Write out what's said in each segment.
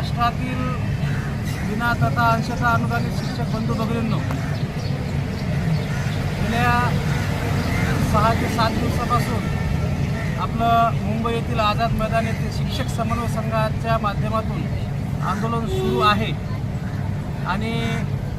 महाराष्ट्रातील विना तथा अंशतः अनुदानित शिक्षक बंधू भगिनींनो गेल्या सहा ते सात दिवसापासून आपलं मुंबई येथील आझाद मैदान येथील शिक्षक समन्वय संघाच्या माध्यमातून आंदोलन सुरू आहे. आणि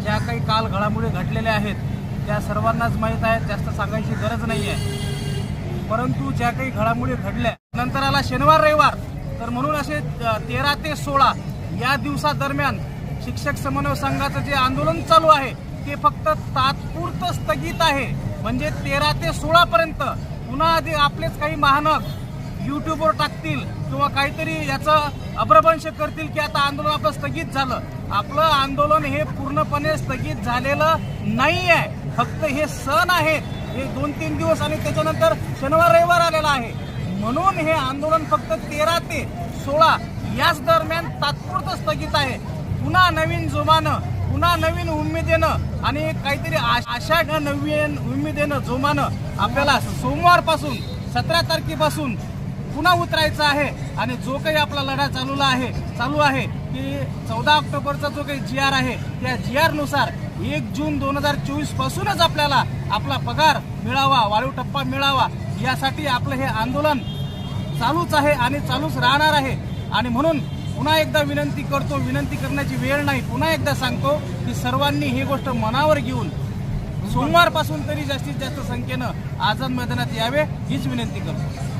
ज्या काही काल घडामोडी घडलेल्या आहेत त्या सर्वांनाच माहीत आहेत जास्त सांगायची गरज नाही आहे. परंतु ज्या काही घडामोडी घडल्या नंतर आला शनिवार रविवार तर म्हणून असे तेरा ते सोळा या दिवसादरम्यान शिक्षक समन्वय संघाचं जे आंदोलन चालू आहे ते फक्त तात्पुरतं स्थगित आहे. म्हणजे तेरा ते सोळापर्यंत पुन्हा आधी आपलेच काही महानग यूट्यूबवर टाकतील किंवा काहीतरी याचं अभ्रभंश करतील की आता आंदोलन आपलं स्थगित झालं. आपलं आंदोलन हे पूर्णपणे स्थगित झालेलं नाही आहे फक्त हे सण आहेत. हे दोन तीन दिवस आणि त्याच्यानंतर शनिवार रविवार आलेला आहे. म्हणून हे आंदोलन फक्त तेरा ते सोळा याच दरम्यान तात्पुरतं स्थगित आहे. पुन्हा नवीन जोमानं पुन्हा नवीन उमेदीनं आणि काहीतरी आषाढ आशा नवीन उमेदीनं जोमानं आपल्याला सोमवारपासून सतरा तारखेपासून पुन्हा उतरायचं आहे आणि जो काही आपला लढा चालूला आहे चालू आहे की चौदा ऑक्टोबरचा जो काही जी आर आहे त्या जी आरनुसार एक जून दोन हजार चोवीस पासूनच आपल्याला आपला पगार मिळावा वाळू टप्पा मिळावा यासाठी आपलं हे आंदोलन चालूच आहे आणि चालूच राहणार आहे. आणि म्हणून पुन्हा एकदा विनंती करतो विनंती करण्याची वेळ नाही पुन्हा एकदा सांगतो की सर्वांनी ही गोष्ट मनावर घेऊन सोमवारपासून तरी जास्तीत जास्त संख्येनं आझाद मैदानात यावे हीच विनंती करतो.